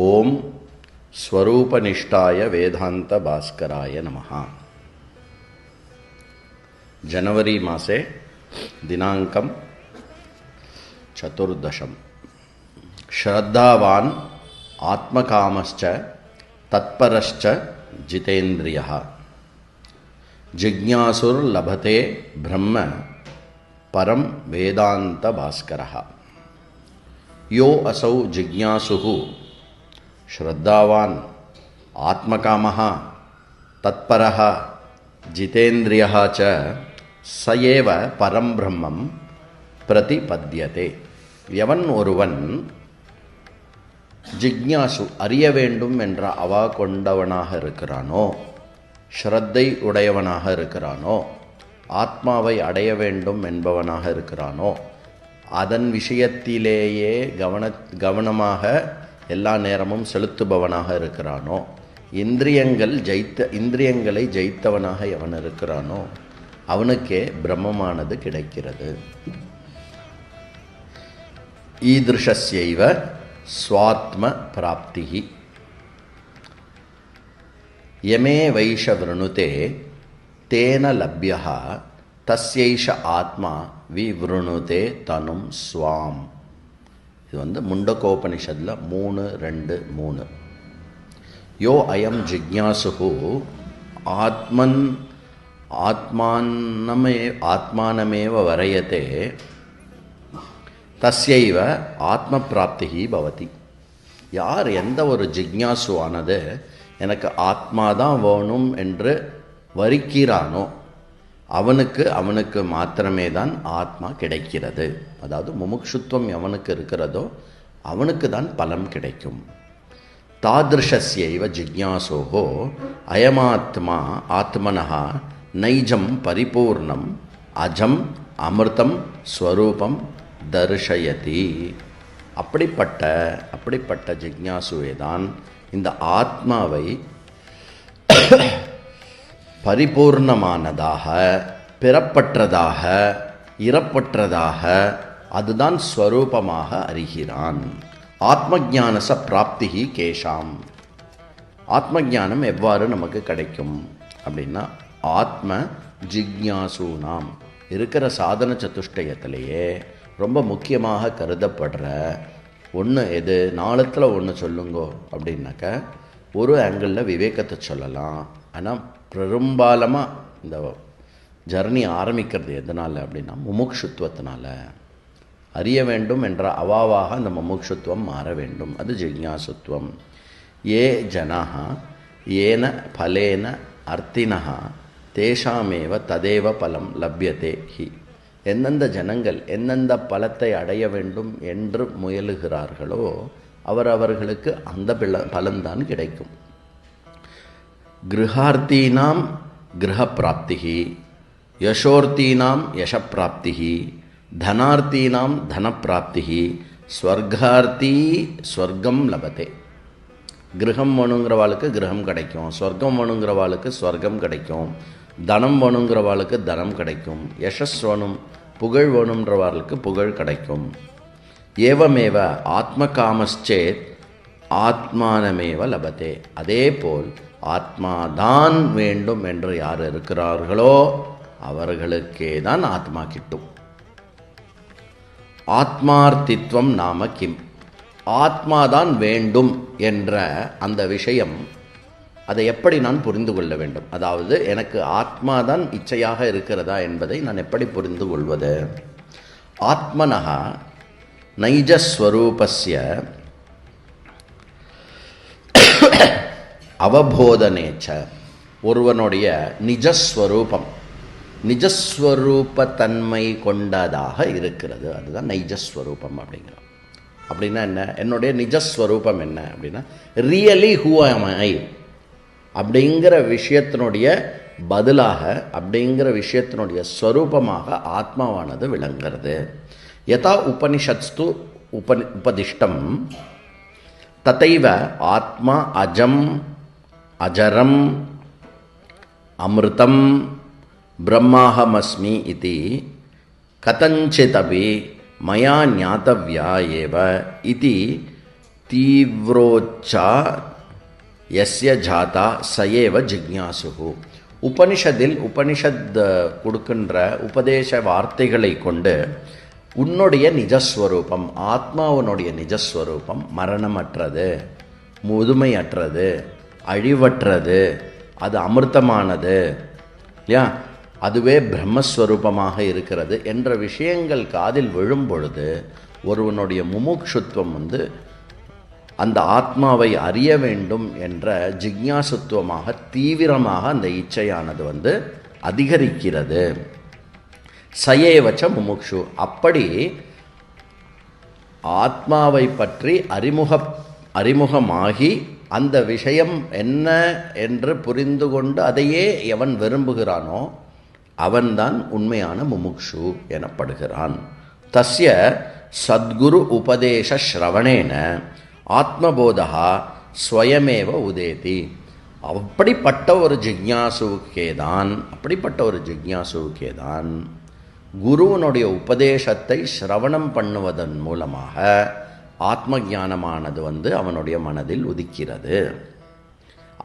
ॐ स्वरूपनिष्ठाय वेदान्तभास्कराय नमः। जनवरी मासे दिनाङ्कं चतुर्दशं श्रद्धावान् आत्मकामश्च तत्परश्च जितेन्द्रियः जिज्ञासुर्लभते ब्रह्म परं वेदान्तभास्करः यो असौ जिज्ञासुः ஸ்ரத்தாவான் ஆத்மகாமஹா தத்பரஹா ஜிதேந்திரியா ச சயேவ பரம்பிரம்மம் பிரதிபத்தியதே எவன் ஒருவன் ஜிக்யாசு அறிய வேண்டும் என்ற அவா கொண்டவனாக இருக்கிறானோ? ஸ்ரத்தை உடையவனாக இருக்கிறானோ? ஆத்மாவை அடைய வேண்டும் என்பவனாக இருக்கிறானோ? அதன் விஷயத்திலேயே கவன கவனமாக எல்லா நேரமும் செலுத்துபவனாக இருக்கிறானோ? இந்திரியங்கள் ஜெயித்த இந்திரியங்களை ஜெயித்தவனாக எவன் இருக்கிறானோ? அவனுக்கே பிரம்மமானது கிடைக்கிறது. ஈதிருஷஸ்யைவ சுவாத்ம பிராப்திகி யமே வைஷ விருணுதே தேன லப்யா தஸ்யைஷ ஆத்மா விவ்ருணுதே தனும் ஸ்வாம். இது வந்து முண்டகோபனிஷத்தில் மூணு ரெண்டு மூணு. யோ அயம் ஜிக்யாசுகு ஆத்மன் ஆத்மானமே ஆத்மானமேவ வரையத்தே தஸ்யைவ ஆத்ம பிராப்திகி பவதி. யார் எந்த ஒரு ஜிக்யாசுவானது எனக்கு ஆத்மா தான் வேணும் என்று வரிக்கிறானோ அவனுக்கு அவனுக்கு மாத்திரமே தான் ஆத்மா கிடைக்கிறது. அதாவது முமுக்ஷுத்வம் எவனுக்கு இருக்கிறதோ அவனுக்கு தான் பலம் கிடைக்கும். தாதிருஷஸ்யைவ ஜிக்யாசோகோ அயமாத்மா ஆத்மனஹா நைஜம் பரிபூர்ணம் அஜம் அமிர்தம் ஸ்வரூபம் தர்ஷயதி. அப்படிப்பட்ட அப்படிப்பட்ட ஜிக்ஞாசுவே தான் இந்த ஆத்மாவை பரிபூர்ணமானதாக பிறப்பற்றதாக இறப்பற்றதாக அதுதான் ஸ்வரூபமாக அறிகிறான். ஆத்மஜானச பிராப்திகி கேஷாம். ஆத்மஜானம் எவ்வாறு நமக்கு கிடைக்கும்? அப்படின்னா ஆத்ம ஜிக்ஞாசூனாம் இருக்கிற சாதன சதுஷ்டயத்திலேயே ரொம்ப முக்கியமாக கருதப்படுற ஒன்று எது? நாளத்தில் ஒன்று சொல்லுங்கோ அப்படின்னாக்க ஒரு ஆங்கிளில் விவேகத்தை சொல்லலாம். ஆனால் பெரும்பாலமாக இந்த ஜர்னி ஆரம்பிக்கிறது எதனால் அப்படின்னா முமுக்ஷுத்துவத்தினால. அறிய வேண்டும் என்ற அவாவாக அந்த முமுக்ஷுத்துவம் மாற வேண்டும். அது ஜிக்ஞாசுத்துவம் ஏ ஜனா ஏன பலேன அர்த்தினா தேஷாமேவ ததேவ பலம் லப்யதே ஹி. எந்தெந்த ஜனங்கள் எந்தெந்த பலத்தை அடைய வேண்டும் என்று முயலுகிறார்களோ அவரவர்களுக்கு அந்த பில பலன்தான் கிடைக்கும். கிரகார்த்தீனாம் கிரகப்பிராப்திகி யசோர்த்தீனாம் யசப்பிராப்திகி தனார்த்தீனாம் தனப்பிராப்திகி ஸ்வர்கார்த்தி ஸ்வர்க்கம் லபத்தே கிரகம் வேணுங்கிறவாளுக்கு கிரகம் கிடைக்கும். ஸ்வர்க்கம் வேணுங்கிறவாளுக்கு ஸ்வர்க்கம் கிடைக்கும். தனம் வேணுங்கிறவாளுக்கு தனம் கிடைக்கும். யசஸ் வேணும் புகழ் வேணுன்றவாளுக்கு புகழ் கிடைக்கும். ஏவமேவ ஆத்மகாமஸ்சேத் ஆத்மானமேவ லபத்தே அதே போல் ஆத்மாதான் வேண்டும் என்று யார் இருக்கிறார்களோ அவர்களுக்கே தான் ஆத்மா கிட்டும். ஆத்மார்த்தித்வம் நாம கிம். ஆத்மாதான் வேண்டும் என்ற அந்த விஷயம் அதை எப்படி நான் புரிந்து கொள்ள வேண்டும்? அதாவது எனக்கு ஆத்மாதான் இச்சையாக இருக்கிறதா என்பதை நான் எப்படி புரிந்து கொள்வது? ஆத்மனகா நைஜஸ்வரூபஸ்ய அவபோதனேச்ச. ஒருவனுடைய நிஜஸ்வரூபம் நிஜஸ்வரூபத்தன்மை கொண்டதாக இருக்கிறது. அதுதான் நைஜஸ்வரூபம் அப்படிங்கிறோம். அப்படின்னா என்ன? என்னுடைய நிஜஸ்வரூபம் என்ன அப்படின்னா ரியலி ஹூ ஐ அப்படிங்கிற விஷயத்தினுடைய பதிலாக அப்படிங்கிற விஷயத்தினுடைய ஸ்வரூபமாக ஆத்மாவானது விளங்குறது யதா உபனிஷத்ஸ்து உபனி உபதிஷ்டம். ததைவ ஆத்மா அஜம் அஜரம் அமிர்தம் பிரம்மாஹமஸ்மி இது கதஞ்சிதபி மயா ஞாத்தவியா ஏவ இது தீவிரோச்சா எஸ்ய ஜாதா சயேவ ஜிக்யாசுகு உபனிஷத்தில் உபனிஷத் கொடுக்கின்ற உபதேச வார்த்தைகளை கொண்டு உன்னுடைய நிஜஸ்வரூபம் ஆத்மாவனுடைய நிஜஸ்வரூபம் மரணமற்றது முதுமையற்றது. அழிவற்றது. அது அமிர்தமானது. இல்லையா? அதுவே பிரம்மஸ்வரூபமாக இருக்கிறது என்ற விஷயங்கள் காதில் விழும் பொழுது ஒருவனுடைய முமுட்சுத்துவம் வந்து அந்த ஆத்மாவை அறிய வேண்டும் என்ற ஜிக்யாசுத்துவமாக தீவிரமாக அந்த இச்சையானது வந்து அதிகரிக்கிறது. சயேவச்ச முமுக்ஷு. அப்படி ஆத்மாவை பற்றி அறிமுக அறிமுகமாகி அந்த விஷயம் என்ன என்று புரிந்து கொண்டு அதையே எவன் விரும்புகிறானோ அவன்தான் உண்மையான முமுக்ஷு எனப்படுகிறான். தஸ்ய சத்குரு உபதேச ஸ்ரவணேன ஆத்மபோதா ஸ்வயமேவ உதேதி. அப்படிப்பட்ட ஒரு ஜிக்யாசுவுக்கே தான் அப்படிப்பட்ட ஒரு ஜிக்யாசுவுக்கே தான் குருவனுடைய உபதேசத்தை சிரவணம் பண்ணுவதன் மூலமாக ஆத்ம ஞானமானது வந்து அவனுடைய மனதில் உதிக்கிறது.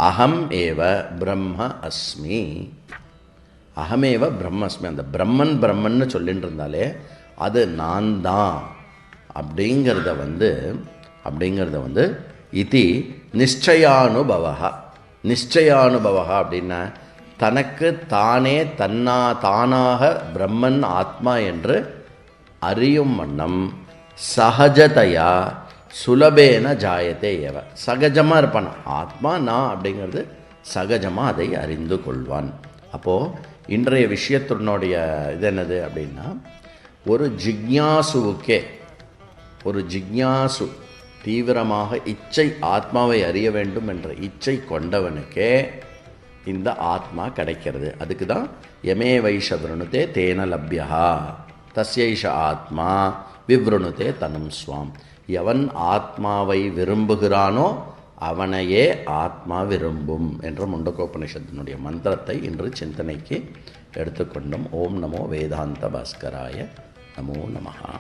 அகம் ஏவ பிரம்ம அஸ்மி. அகமேவ பிரம்மஸ்மி அந்த பிரம்மன் பிரம்மன்னு சொல்லிட்டு இருந்தாலே அது நான் தான் அப்படிங்கிறத வந்து அப்படிங்கிறத வந்து இது நிச்சயானுபவா நிச்சயானுபவா அப்படின்னா தனக்கு தானே தன்னா தானாக பிரம்மன் ஆத்மா என்று அறியும் வண்ணம். சகஜதையா சுலபேன ஜாயத்தே ஏவ சகஜமாக இருப்பான்? ஆத்மா நான் அப்படிங்கிறது சகஜமாக அதை அறிந்து கொள்வான். அப்போது இன்றைய விஷயத்தினுடைய இது என்னது அப்படின்னா ஒரு ஜிக்யாசுவுக்கே ஒரு ஜிக்ஞாசு தீவிரமாக இச்சை ஆத்மாவை அறிய வேண்டும் என்ற இச்சை கொண்டவனுக்கே இந்த ஆத்மா கிடைக்கிறது. அதுக்கு தான் யமே வைஷ தேன லப்யா தஸ்யைஷ ஆத்மா. விவ்ருணுதே தனம் ஸ்வாம். எவன் ஆத்மாவை விரும்புகிறானோ அவனையே ஆத்மா விரும்பும் என்ற முண்டகோபனிஷத்தினுடைய மந்திரத்தை இன்று சிந்தனைக்கு எடுத்துக்கொண்டோம் ஓம் நமோ வேதாந்த பாஸ்கராய நமோ நமகா